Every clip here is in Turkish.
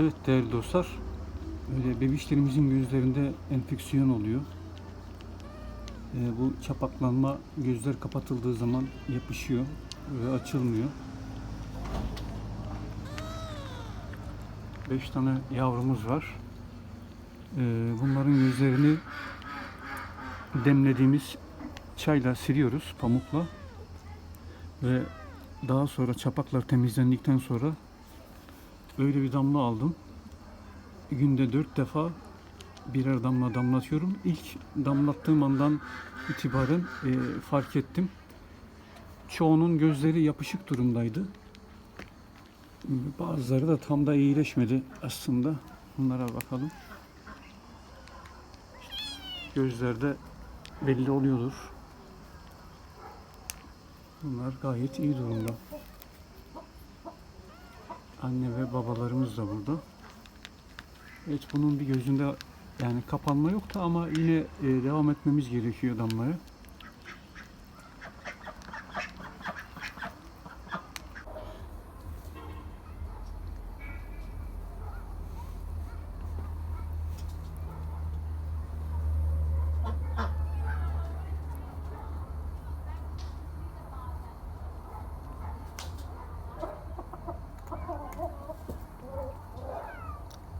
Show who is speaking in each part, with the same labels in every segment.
Speaker 1: Evet değerli dostlar, böyle bebişlerimizin gözlerinde enfeksiyon oluyor. Ee, bu çapaklanma gözler kapatıldığı zaman yapışıyor ve açılmıyor. 5 tane yavrumuz var. Ee, bunların gözlerini demlediğimiz çayla siliyoruz pamukla ve daha sonra çapaklar temizlendikten sonra Böyle bir damla aldım. Günde dört defa birer damla damlatıyorum. İlk damlattığım andan itibaren e, fark ettim. Çoğunun gözleri yapışık durumdaydı. Bazıları da tam da iyileşmedi aslında. Bunlara bakalım. Gözlerde belli oluyordur. Bunlar gayet iyi durumda. Anne ve babalarımız da burada. Evet bunun bir gözünde yani kapanma yok da ama yine e, devam etmemiz gerekiyor damlaya.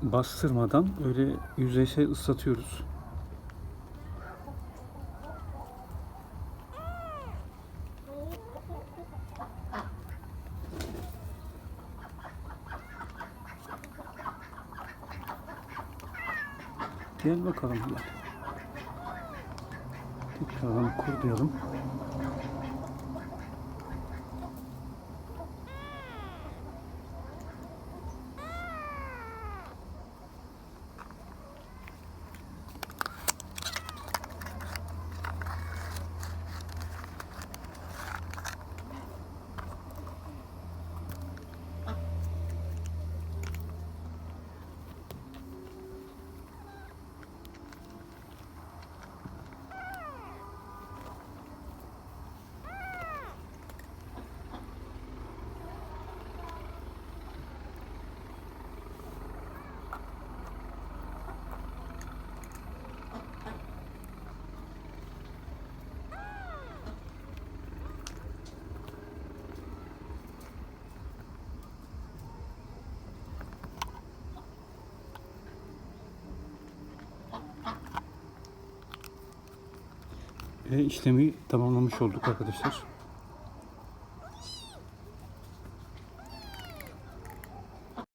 Speaker 1: Bastırmadan öyle yüzeysel ıslatıyoruz. Gel bakalım gel. Tekrardan kurlayalım. İşlemi tamamlamış olduk arkadaşlar.